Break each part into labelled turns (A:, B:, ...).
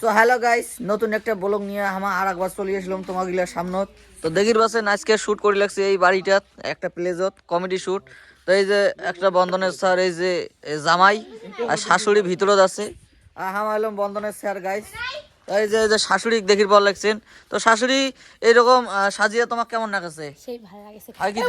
A: তো hello guys নতুন একটা ব্লগ নিয়ে আমার আর একবার চলে আসলাম তোমার গিলার সামনত তো দেখির বাসে আজকে শুট করে লাগছে এই বাড়িটাত একটা প্লেজত কমেডি শুট তো এই যে একটা বন্ধনের স্যার এই যে জামাই আর শাশুড়ি ভিতরত আছে। আর আমার এলাম বন্ধনের স্যার গাইস এই যে এই যে শাশুড়ি দেখির পর লাগছেন। তো শাশুড়ি এইরকম আহ, সাজিয়ে তোমার কেমন লাগছে?
B: সেই ভালো লাগেছে।
A: আর কি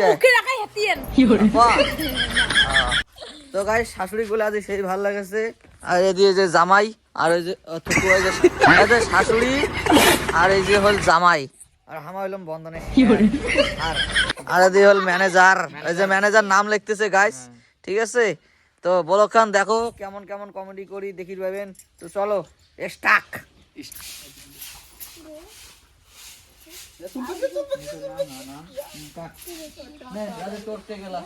A: তো গাই শাশুড়ি গুলো আজ সেই ভালো লাগেছে আর এদিকে যে জামাই আর ওই যে থুকু ওই যে এই যে শাশুড়ি আর এই যে হল জামাই আর হামা হইলাম বন্ধনে আর আর এদিকে হল ম্যানেজার এই যে ম্যানেজার নাম লিখতেছে গাইস ঠিক আছে তো বলো খান দেখো কেমন কেমন কমেডি করি দেখি পাবেন তো চলো স্টাক করতে গেলাম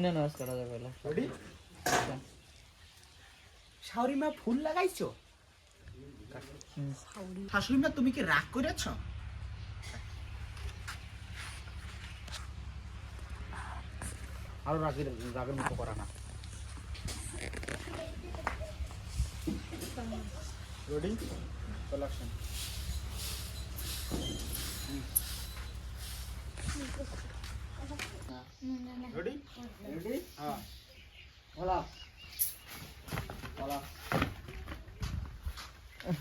A: অভিনয় নাচ করা যাবে না
C: রেডি? শাশুড়িমা ফুল লাগাইছো? শাশুড়িমা তুমি কি রাগ করেছ? আরও রাগের রাগের মতো করা না। রেডি কালেকশন রেডি রেডি হ্যাঁ
A: বলা বলা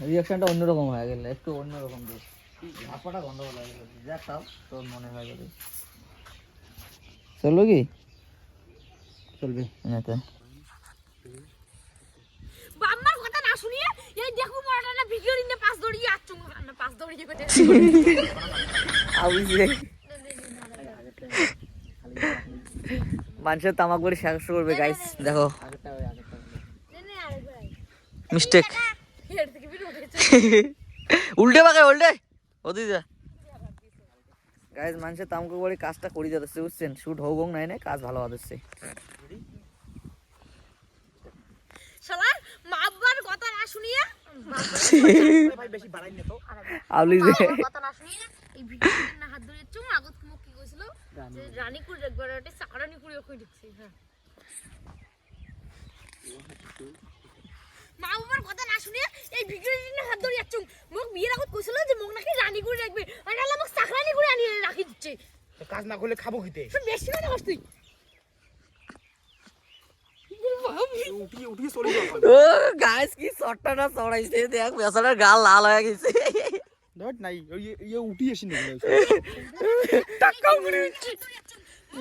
A: রিয়াকশনটা অন্যরকম হয়ে গেল একটু অন্যরকম দিস আপাটা গন্ডগোল হয়ে গেল। দেখ তাও তোর মনে হয় যাবে চলবে কি?
C: চলবে।
A: এনাতে
B: বাম্মার কথা না শুনিয়ে এই দেখো মরাটা না ভিডিও নিয়ে পাঁচ দৌড়িয়ে আচ্ছু না কোটে
A: আউজে মানুষের তামাক করে শেষ করবে গাইস দেখো। মিস্টেক উল্টে পাকে উল্টে। ওদি যা। গাইস মানুষের তামাক করে কাজটা করি যাচ্ছে বুঝছেন? শুট হোক নাই না কাজ ভালো হচ্ছে।
B: শালা মা বাবার কথা না শুনিয়ে
C: ভাই বেশি বাড়াই নে তো
A: আউলি যে
B: বাবার কথা মা বাবার কথা না শুনিয়ে এই ভিডিও না হাত ধরে যাচ্ছুম মোক বিয়ের আগত কইছিল যে মোক নাকি রানী কুড়ি রাখবে আর আল্লাহ মোক চাকরানি কুড়ি আনি রাখি দিচ্ছে
C: কাজ না করলে খাব খেতে
B: বেশি কথা তুই
A: ও গাইস কি শটটা না চড়াইছে দেখ বেচারার গাল লাল হয়ে গেছে
C: ধর নাই ইয়ে নিয়ে
A: টাকা করে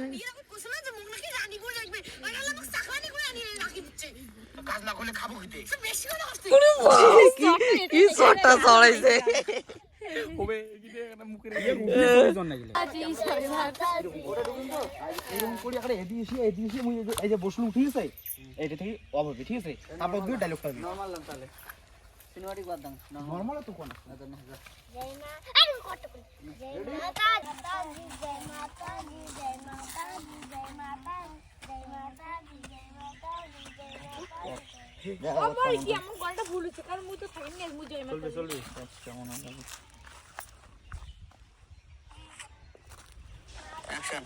B: বিয়ের আগত কইছিল যে মোক নাকি রানী কুড়ি রাখবে আর আল্লাহ মোক চাকরানি কুড়ি আনি রাখি দিচ্ছে
C: কাজ না করলে খাব খেতে
A: কি শটটা চড়াইছে? নরমাল
B: আমার কি আমার গলটা ভুল হচ্ছে কারণ মুই তো থাকি না মুই জয় মাতা
C: চলবে
A: কেমন হবে অ্যাকশন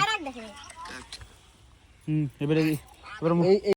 B: আর এক দেখে
C: হুম এবারে এবারে
A: এই